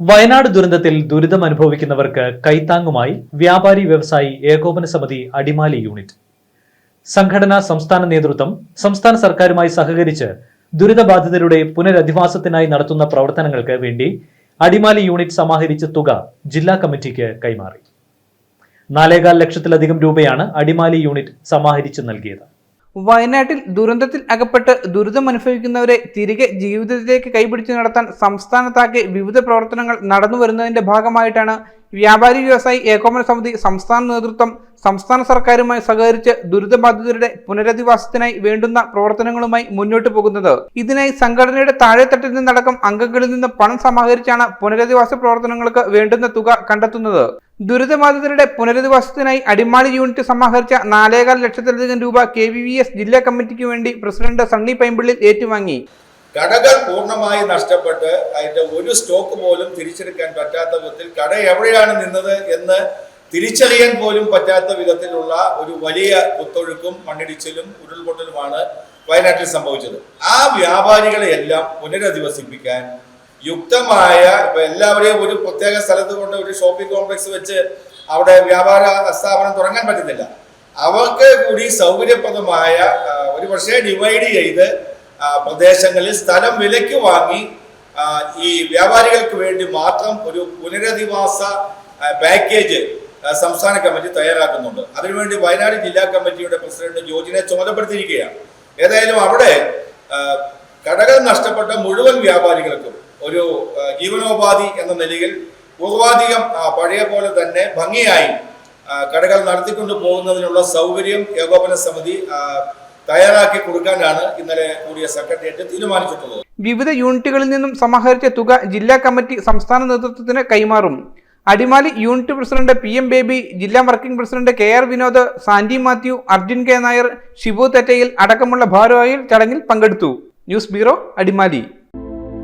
വയനാട് ദുരന്തത്തിൽ ദുരിതം അനുഭവിക്കുന്നവർക്ക് കൈത്താങ്ങുമായി വ്യാപാരി വ്യവസായി ഏകോപന സമിതി അടിമാലി യൂണിറ്റ്. സംഘടന സംസ്ഥാന നേതൃത്വം സംസ്ഥാന സർക്കാരുമായി സഹകരിച്ച് ദുരിതബാധിതരുടെ പുനരധിവാസത്തിനായി നടത്തുന്ന പ്രവർത്തനങ്ങൾക്ക് വേണ്ടി അടിമാലി യൂണിറ്റ് സമാഹരിച്ച തുക ജില്ലാ കമ്മിറ്റിക്ക് കൈമാറി. നാലേകാൽ ലക്ഷത്തിലധികം രൂപയാണ് അടിമാലി യൂണിറ്റ് സമാഹരിച്ച് നൽകിയത്. വയനാട്ടിൽ ദുരന്തത്തിൽ അകപ്പെട്ട് ദുരിതമനുഭവിക്കുന്നവരെ തിരികെ ജീവിതത്തിലേക്ക് കൈപിടിച്ചു നടത്താൻ സംസ്ഥാനത്താകെ വിവിധ പ്രവർത്തനങ്ങൾ നടന്നു വരുന്നതിന്റെ ഭാഗമായിട്ടാണ് വ്യാപാരി വ്യവസായി ഏകോപന സമിതി സംസ്ഥാന നേതൃത്വം സംസ്ഥാന സർക്കാരുമായി സഹകരിച്ച് ദുരിതബാധിതരുടെ പുനരധിവാസത്തിനായി വേണ്ടുന്ന പ്രവർത്തനങ്ങളുമായി മുന്നോട്ട് പോകുന്നത്. ഇതിനായി സംഘടനയുടെ താഴെത്തട്ടിൽ നിന്നടക്കം അംഗങ്ങളിൽ നിന്ന് പണം സമാഹരിച്ചാണ് പുനരധിവാസ പ്രവർത്തനങ്ങൾക്ക് വേണ്ടുന്ന തുക കണ്ടെത്തുന്നത്. ദുരിതബാധിതരുടെ പുനരധിവാസത്തിനായി അടിമാലി യൂണിറ്റ് സമാഹരിച്ച നാലേകാൽ ലക്ഷത്തിലധികം രൂപ കെ വി വി എസ് ജില്ലാ കമ്മിറ്റിക്ക് വേണ്ടി പ്രസിഡന്റ് സണ്ണി പൈമ്പിള്ളിൽ ഏറ്റുവാങ്ങി. കടകൾ പൂർണമായി നഷ്ടപ്പെട്ട് അതിന്റെ ഒരു സ്റ്റോക്ക് പോലും തിരിച്ചെടുക്കാൻ പറ്റാത്ത വിധത്തിൽ കട എവിടെയാണ് നിന്നത് എന്ന് തിരിച്ചറിയാൻ പോലും പറ്റാത്ത വിധത്തിലുള്ള ഒരു വലിയ കുത്തൊഴുക്കും മണ്ണിടിച്ചിലും ഉരുൾപൊട്ടലുമാണ് വയനാട്ടിൽ സംഭവിച്ചത്. ആ വ്യാപാരികളെ എല്ലാം പുനരധിവസിപ്പിക്കാൻ യുക്തമായ ഇപ്പൊ എല്ലാവരെയും ഒരു പ്രത്യേക സ്ഥലത്ത് കൊണ്ട് ഒരു ഷോപ്പിംഗ് കോംപ്ലക്സ് വെച്ച് അവിടെ വ്യാപാര സ്ഥാപനം തുടങ്ങാൻ പറ്റുന്നില്ല. അവർക്ക് കൂടി സൗകര്യപ്രദമായ ഒരു പക്ഷേ ഡിവൈഡ് ചെയ്ത് പ്രദേശങ്ങളിൽ സ്ഥലം വിലയ്ക്ക് വാങ്ങി ഈ വ്യാപാരികൾക്ക് വേണ്ടി മാത്രം ഒരു പുനരധിവാസ പാക്കേജ് സംസ്ഥാന കമ്മിറ്റി തയ്യാറാക്കുന്നുണ്ട്. അതിനുവേണ്ടി വയനാട് ജില്ലാ കമ്മിറ്റിയുടെ പ്രസിഡന്റ് ജോജിനെ ചുമതലപ്പെടുത്തിയിരിക്കുകയാണ്. ഏതായാലും അവിടെ കടകൾ നഷ്ടപ്പെട്ട മുഴുവൻ വ്യാപാരികൾക്കും ഒരു ജീവനോപാധി എന്ന നിലയിൽ പൂർവാധികം പഴയ പോലെ തന്നെ ഭംഗിയായി കടകൾ നടത്തിക്കൊണ്ടു പോകുന്നതിനുള്ള സൗകര്യം ഏകോപന സമിതി തയ്യാറാക്കി കൊടുക്കാനാണ് ഇന്നലെ കൂടിയ സെക്രട്ടേറിയറ്റ് തീരുമാനിച്ചിട്ടുള്ളത്. വിവിധ യൂണിറ്റുകളിൽ നിന്നും സമാഹരിച്ച തുക ജില്ലാ കമ്മിറ്റി സംസ്ഥാന നേതൃത്വത്തിന് കൈമാറും. Adimali unit president P M Baby ജില്ലാ working president K R Vinod Santy Mathew Arjun K Nair Shibu Thettayil അടക്കമുള്ള ഭാരവാഹികൾ ചടങ്ങിൽ പങ്കെടുത്തു. News bureau Adimali.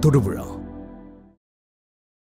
தொடுவிழா.